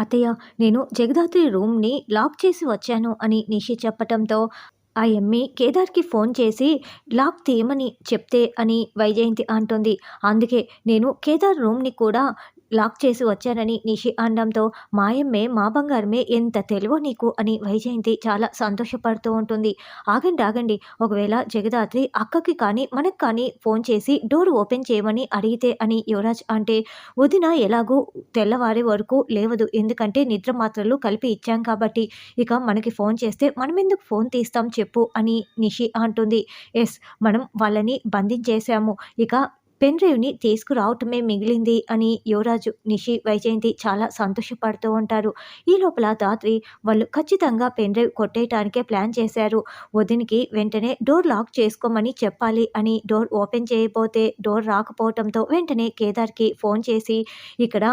అత్తయ్య నేను జగదాత్రి రూమ్ని లాక్ చేసి వచ్చాను అని నిషి చెప్పటంతో ఆ ఎమ్మి కేదార్కి ఫోన్ చేసి లాక్ తీయమని చెప్తే అని వైజయంతి అంటుంది. అందుకే నేను కేదార్ రూమ్ని కూడా లాక్ చేసి వచ్చానని నిషి అనడంతో మాయమ్మే మా బంగారమే ఎంత తెలివో నీకు అని వైజయంతి చాలా సంతోషపడుతూ ఉంటుంది. ఆగండి ఆగండి. ఒకవేళ జగదాత్రి అక్కకి కానీ మనకు కానీ ఫోన్ చేసి డోర్ ఓపెన్ చేయమని అడిగితే అని యువరాజ్ అంటే వదిన ఎలాగూ తెల్లవారే వరకు లేవదు. ఎందుకంటే నిద్ర మాత్రలు కలిపి ఇచ్చాం కాబట్టి. ఇక మనకి ఫోన్ చేస్తే మనం ఎందుకు ఫోన్ తీస్తాం చెప్పు అని నిషి అంటుంది. ఎస్ మనం వాళ్ళని బంధించేశాము. ఇక పెన్ డ్రైవ్ని తీసుకురావటమే మిగిలింది అని యువరాజు నిషి వైజయంతి చాలా సంతోషపడుతూ ఉంటారు. ఈ లోపల దాత్రి వాళ్ళు ఖచ్చితంగా పెన్ డ్రైవ్ కొట్టేయటానికే ప్లాన్ చేశారు. వదినికి వెంటనే డోర్ లాక్ చేసుకోమని చెప్పాలి అని డోర్ ఓపెన్ చేయబోతే డోర్ రాకపోవటంతో వెంటనే కేదార్కి ఫోన్ చేసి ఇక్కడ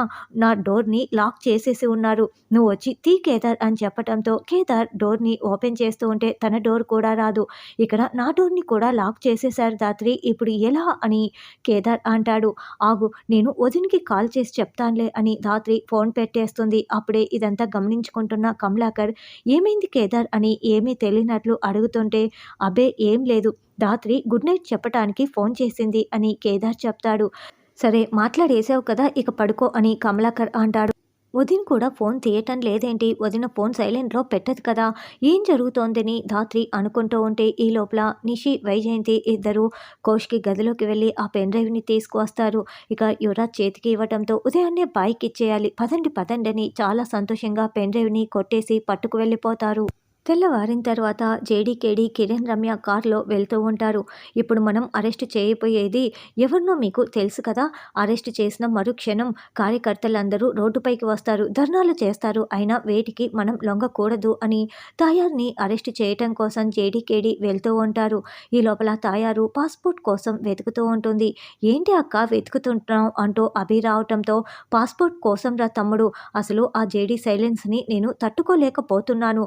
నా డోర్ని లాక్ చేసేసి ఉన్నారు. నువ్వు వచ్చి తీ కేదార్ అని చెప్పడంతో కేదార్ డోర్ని ఓపెన్ చేస్తూ ఉంటే తన డోర్ కూడా రాదు. ఇక్కడ నా డోర్ని కూడా లాక్ చేసేశారు దాత్రి ఇప్పుడు ఎలా? అని కే కేదార్ అంటాడు. ఆగు నేను వదినికి కాల్ చేసి చెప్తానులే అని ధాత్రి ఫోన్ పెట్టేస్తుంది. అప్పుడే ఇదంతా గమనించుకుంటున్న కమలాకర్ ఏమైంది కేదార్ అని ఏమీ తెలియనట్లు అడుగుతుంటే అబ్బే ఏం లేదు. ధాత్రి గుడ్ నైట్ చెప్పటానికి ఫోన్ చేసింది అని కేదార్ చెప్తాడు. సరే మాట్లాడేసావు కదా ఇక పడుకో అని కమలాకర్ అంటాడు. వదిన్ కూడా ఫోన్ తీయటం లేదేంటి? వదిన ఫోన్ సైలెంట్లో పెట్టదు కదా. ఏం జరుగుతోందని ధాత్రి అనుకుంటూ ఉంటే ఈ లోపల నిషి వైజయంతి ఇద్దరు కోష్కి గదిలోకి వెళ్ళి ఆ పెన్ డ్రైవ్ని తీసుకువస్తారు. ఇక యువరాజ్ చేతికి ఇవ్వడంతో ఉదయాన్నే బైక్ ఇచ్చేయాలి. పదండి పదండి అని చాలా సంతోషంగా పెన్ డ్రైవ్ని కొట్టేసి పట్టుకు వెళ్ళిపోతారు. తెల్లవారిన తర్వాత జేడీకేడి కిరణ్ రమ్య కారులో వెళ్తూ ఉంటారు. ఇప్పుడు మనం అరెస్ట్ చేయబోయేది ఎవరినో మీకు తెలుసు కదా? అరెస్ట్ చేసిన మరుక్షణం కార్యకర్తలందరూ రోడ్డుపైకి వస్తారు. ధర్నాలు చేస్తారు. అయినా వేటికి మనం లొంగకూడదు అని తాయార్ని అరెస్ట్ చేయటం కోసం జేడీకేడి వెళ్తూ ఉంటారు. ఈ లోపల తాయారు పాస్పోర్ట్ కోసం వెతుకుతూ ఉంటుంది. ఏంటి అక్క వెతుకుతుంటున్నాం అంటూ అభి రావటంతో పాస్పోర్ట్ కోసం రా తమ్ముడు. అసలు ఆ జేడీ సైలెన్స్ని నేను తట్టుకోలేకపోతున్నాను.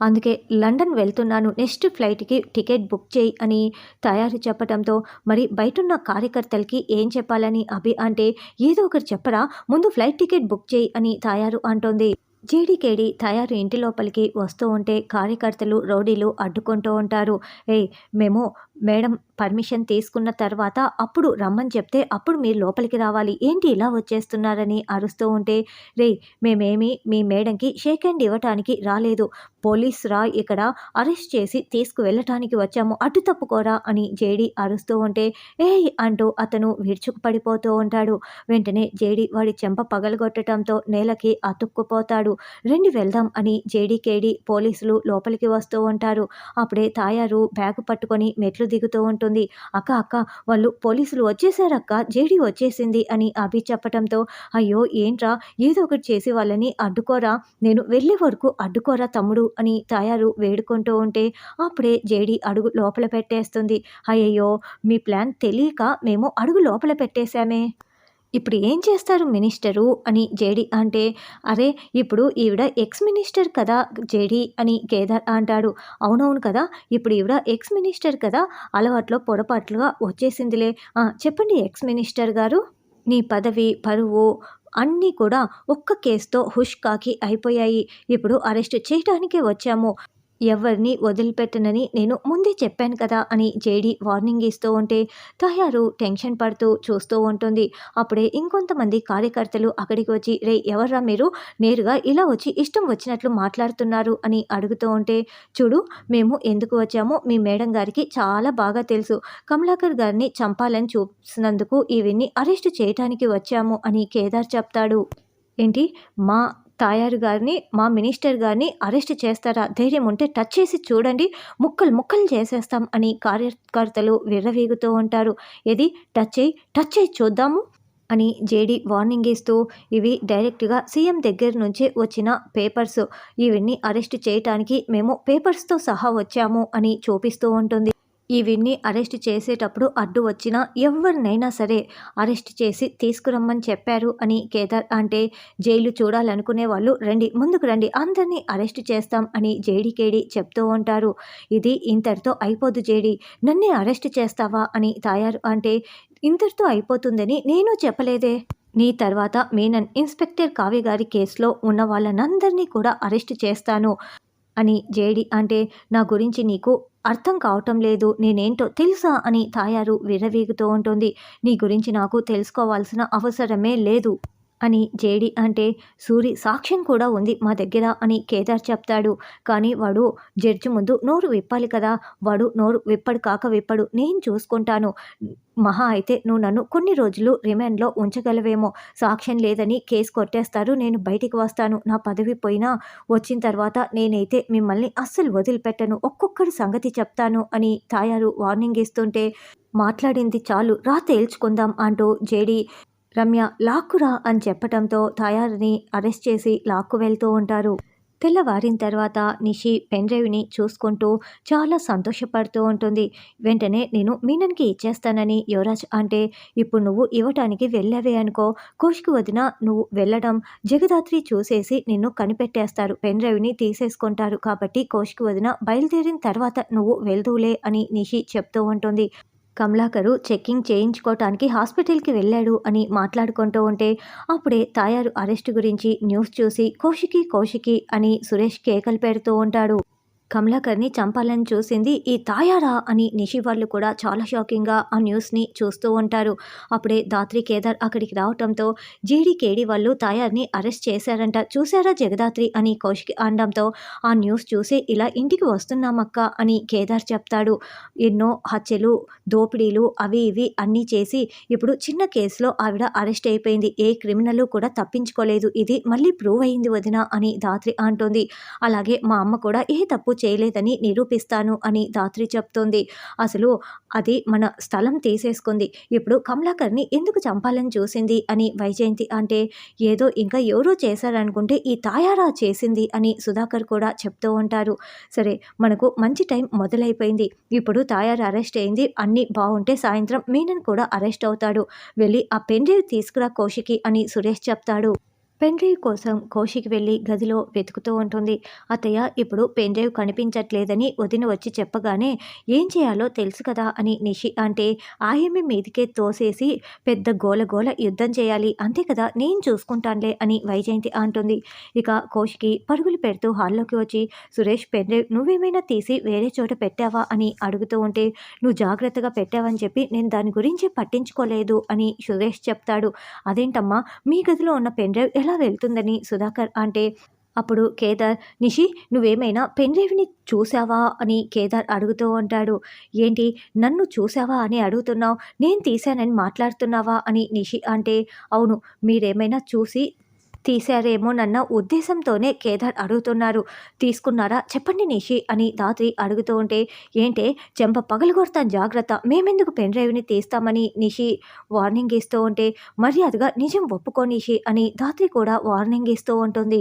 అందుకే లండన్ వెళ్తున్నాను. నెక్స్ట్ ఫ్లైట్కి టికెట్ బుక్ చేయి అని తయారు చెప్పడంతో మరి బయటున్న కార్యకర్తలకి ఏం చెప్పాలని అభి అంటే ఏదో ఒకటి చెప్పరా ముందు ఫ్లైట్ టికెట్ బుక్ చేయి అని తయారు అంటోంది. జేడీకేడి తయారు ఇంటి లోపలికి వస్తూ ఉంటే కార్యకర్తలు రౌడీలు అడ్డుకుంటూ ఉంటారు. ఏయ్ మేము మేడం పర్మిషన్ తీసుకున్న తర్వాత అప్పుడు రమ్మని చెప్తే అప్పుడు మీరు లోపలికి రావాలి. ఏంటి ఇలా వచ్చేస్తున్నారని అరుస్తూ ఉంటే రే మేమేమి మీ మేడంకి షేక్ హ్యాండ్ ఇవ్వటానికి రాలేదు. పోలీస్ రా ఇక్కడ అరెస్ట్ చేసి తీసుకువెళ్ళటానికి వచ్చాము. అడ్డు తప్పుకోరా అని జేడి అరుస్తూ ఉంటే ఏ అంటూ అతను విరుచుకు పడిపోతూ ఉంటాడు. వెంటనే జేడి వాడి చెంప పగలగొట్టడంతో నేలకి అతుక్కుపోతాడు. రెండు వెళ్దాం అని జేడీకేడి పోలీసులు లోపలికి వస్తూ ఉంటారు. అప్పుడే తాయారు బ్యాగు పట్టుకొని మెట్లు దిగుతూ ఉంటుంది. అక్క అక్క వాళ్ళు పోలీసులు వచ్చేసారక్క జేడీ వచ్చేసింది అని అభి చెప్పటంతో అయ్యో ఏంట్రా ఏదో ఒకటి చేసి వాళ్ళని అడ్డుకోరా నేను వెళ్ళే వరకు అడ్డుకోరా తమ్ముడు అని తయారు వేడుకుంటూ ఉంటే అప్పుడే జేడీ అడుగు లోపల పెట్టేస్తుంది. అయ్యయ్యో మీ ప్లాన్ తెలియక మేము అడుగు లోపల పెట్టేశామే. ఇప్పుడు ఏం చేస్తారు మినిస్టరు అని జేడి అంటే అరే ఇప్పుడు ఈవిడ ఎక్స్ మినిస్టర్ కదా జేడి అని కేదార్ అంటాడు. అవునవును కదా ఇప్పుడు ఈవిడ ఎక్స్ మినిస్టర్ కదా అలవాట్లో పొరపాట్లుగా వచ్చేసిందిలే. చెప్పండి ఎక్స్ మినిస్టర్ గారు నీ పదవి పరువు అన్నీ కూడా ఒక్క కేసుతో హుష్ కాకి అయిపోయాయి. ఇప్పుడు అరెస్ట్ చేయడానికే వచ్చాము. ఎవరిని వదిలిపెట్టనని నేను ముందే చెప్పాను కదా అని జేడి వార్నింగ్ ఇస్తూ ఉంటే తయారు టెన్షన్ పడుతూ చూస్తూ ఉంటుంది. అప్పుడే ఇంకొంతమంది కార్యకర్తలు అక్కడికి వచ్చి రే ఎవర్రా మీరు? నేరుగా ఇలా వచ్చి ఇష్టం వచ్చినట్లు మాట్లాడుతున్నారు అని అడుగుతూ ఉంటే చూడు మేము ఎందుకు వచ్చామో మీ మేడం గారికి చాలా బాగా తెలుసు. కమలాకర్ గారిని చంపాలని చూసినందుకు ఇవన్నీ అరెస్ట్ చేయటానికి వచ్చాము అని కేదార్ చెప్తాడు. ఏంటి? మా తాయారు గారిని మా మినిస్టర్ గారిని అరెస్ట్ చేస్తారా? ధైర్యం ఉంటే టచ్ చేసి చూడండి. ముక్కలు ముక్కలు చేసేస్తాం అని కార్యకర్తలు విర్రవీగుతూ ఉంటారు. ఏది? టచ్ చేయి టచ్ చేయి చూద్దాము అని జేడీ వార్నింగ్ ఇస్తూ ఇవి డైరెక్ట్గా సీఎం దగ్గర నుంచే వచ్చిన పేపర్స్. ఇవన్నీ అరెస్ట్ చేయటానికి మేము పేపర్స్తో సహా వచ్చాము అని చూపిస్తూ ఉంటుంది. ఇవన్నీ అరెస్ట్ చేసేటప్పుడు అడ్డు వచ్చినా ఎవరినైనా సరే అరెస్ట్ చేసి తీసుకురమ్మని చెప్పారు అని కేదార్ అంటే జైలు చూడాలనుకునే వాళ్ళు రండి ముందుకు రండి అందరినీ అరెస్ట్ చేస్తాం అని జేడీకేడి చెప్తూ ఉంటారు. ఇది ఇంతటితో అయిపోదు జేడి నన్నే అరెస్ట్ చేస్తావా అని తాయారు అంటే ఇంతటితో అయిపోతుందని నేను చెప్పలేదే. నీ తర్వాత మీనన్ ఇన్స్పెక్టర్ కావ్య గారి కేసులో ఉన్న వాళ్ళనందరినీ కూడా అరెస్ట్ చేస్తాను అని జేడి అంటే నా గురించి నీకు అర్థం కావటం లేదు. నేనేంటో తెలుసా అని తాయారు విర్రవీగుతూ ఉంటుంది. నీ గురించి నాకు తెలుసుకోవాల్సిన అవసరమే లేదు. అని జేడి అంటే సూరి సాక్ష్యం కూడా ఉంది మా దగ్గర అని కేదార్ చెప్తాడు. కానీ వాడు జడ్జి ముందు నోరు విప్పాలి కదా. వాడు నోరు విప్పడు కాక విప్పడు. నేను చూసుకుంటాను. మహా అయితే నువ్వు నన్ను కొన్ని రోజులు రిమాండ్లో ఉంచగలవేమో. సాక్ష్యం లేదని కేసు కొట్టేస్తారు. నేను బయటికి వస్తాను. నా పదవి పోయినా వచ్చిన తర్వాత నేనైతే మిమ్మల్ని అస్సలు వదిలిపెట్టను. ఒక్కొక్కరి సంగతి చెప్తాను అని తాయారు వార్నింగ్ ఇస్తుంటే మాట్లాడింది చాలు. రా తేల్చుకుందాం అంటూ జేడి రమ్య లాక్కురా అని చెప్పటంతో తాయారిని అరెస్ట్ చేసి లాక్కు వెళ్తూ ఉంటారు. తెల్లవారిన తర్వాత నిషి పెన్ డ్రైవ్ని చూసుకుంటూ చాలా సంతోషపడుతూ ఉంటుంది. వెంటనే నేను మీనన్కి ఇచ్చేస్తానని యువరాజ్ అంటే ఇప్పుడు నువ్వు ఇవ్వటానికి వెళ్ళావే అనుకో. కోష్కి వదిన నువ్వు వెళ్ళడం జగదాత్రి చూసేసి నిన్ను కనిపెట్టేస్తారు. పెన్ డ్రైవ్ని తీసేసుకుంటారు కాబట్టి కోష్కి వదిన బయలుదేరిన తర్వాత నువ్వు వెళ్దూలే అని నిషి చెప్తూ ఉంటుంది. కమలాకరు చెక్కింగ్ చేయించుకోవటానికి హాస్పిటల్కి వెళ్ళాడు అని మాట్లాడుకుంటూ ఉంటే అప్పుడే తాయారు అరెస్ట్ గురించి న్యూస్ చూసి కౌశికి కౌశికి అని సురేష్ కేకలు పెడుతూ ఉంటాడు. కమలాకర్ని చంపాలని చూసింది ఈ తాయారా అని నిషి వాళ్ళు కూడా చాలా షాకింగ్గా ఆ న్యూస్ని చూస్తూ ఉంటారు. అప్పుడే దాత్రి కేదార్ అక్కడికి రావటంతో జీడి కేడి వాళ్ళు తాయార్ని అరెస్ట్ చేశారంట. చూశారా జగదాత్రి అని కౌశిక్ అనడంతో ఆ న్యూస్ చూసి ఇలా ఇంటికి వస్తున్నామక్క అని కేదార్ చెప్తాడు. ఎన్నో హత్యలు దోపిడీలు అవి ఇవి అన్నీ చేసి ఇప్పుడు చిన్న కేసులో ఆవిడ అరెస్ట్ అయిపోయింది. ఏ క్రిమినల్ కూడా తప్పించుకోలేదు. ఇది మళ్ళీ ప్రూవ్ అయింది వదిన అని దాత్రి అంటోంది. అలాగే మా అమ్మ కూడా ఏ తప్పు చేయలేదని నిరూపిస్తాను అని దాత్రి చెప్తోంది. అసలు అది మన స్థలం తీసేసుకుంది. ఇప్పుడు కమలాకర్ని ఎందుకు చంపాలని చూసింది అని వైజయంతి అంటే ఏదో ఇంకా ఎవరో చేశారనుకుంటే ఈ తాయారా చేసింది అని సుధాకర్ కూడా చెప్తూ ఉంటారు. సరే మనకు మంచి టైం మొదలైపోయింది. ఇప్పుడు తాయారు అరెస్ట్ అయింది. అన్నీ బాగుంటే సాయంత్రం మీనన్ కూడా అరెస్ట్ అవుతాడు. వెళ్ళి ఆ పెన్ డ్రైవ్ తీసుకురా కోషికి అని సురేష్ చెప్తాడు. పెన్ డ్రైవ్ కోసం కోషికి వెళ్ళి గదిలో వెతుకుతూ ఉంటుంది. అత్తయ్య ఇప్పుడు పెన్ డ్రైవ్ కనిపించట్లేదని వదిన వచ్చి చెప్పగానే ఏం చేయాలో తెలుసు కదా అని నిషి అంటే ఆయమ్మి మీదికే తోసేసి పెద్ద గోల గోల యుద్ధం చేయాలి. అంతే కదా నేను చూసుకుంటానులే అని వైజయంతి అంటుంది. ఇక కోషికి పరుగులు పెడుతూ హాల్లోకి వచ్చి సురేష్ పెన్ డ్రైవ్ నువ్వేమైనా తీసి వేరే చోట పెట్టావా? అని అడుగుతూ ఉంటే నువ్వు జాగ్రత్తగా పెట్టావని చెప్పి నేను దాని గురించి పట్టించుకోలేదు అని సురేష్ చెప్తాడు. అదేంటమ్మా మీ గదిలో ఉన్న పెన్ డ్రైవ్ ఎలా వెళ్తుందని సుధాకర్ అంటే అప్పుడు కేదార్ నిషి నువ్వేమైనా పెన్ చూసావా అని కేదార్ అడుగుతూ ఉంటాడు. ఏంటి నన్ను చూసావా అని అడుగుతున్నావు? నేను తీశానని మాట్లాడుతున్నావా? అని నిషి అంటే అవును మీరేమైనా చూసి తీశారేమోనన్న ఉద్దేశంతోనే కేదార్ అడుగుతున్నారు. తీసుకున్నారా చెప్పండి నిషి అని దాత్రి అడుగుతూ ఉంటే ఏంటే చెంప పగలగొడతాను జాగ్రత్త మేమెందుకు పెన్ డ్రైవ్ని తీస్తామని నిషి వార్నింగ్ ఇస్తూ ఉంటే మర్యాదగా నిజం ఒప్పుకో నిషి అని దాత్రి కూడా వార్నింగ్ ఇస్తూ ఉంటుంది.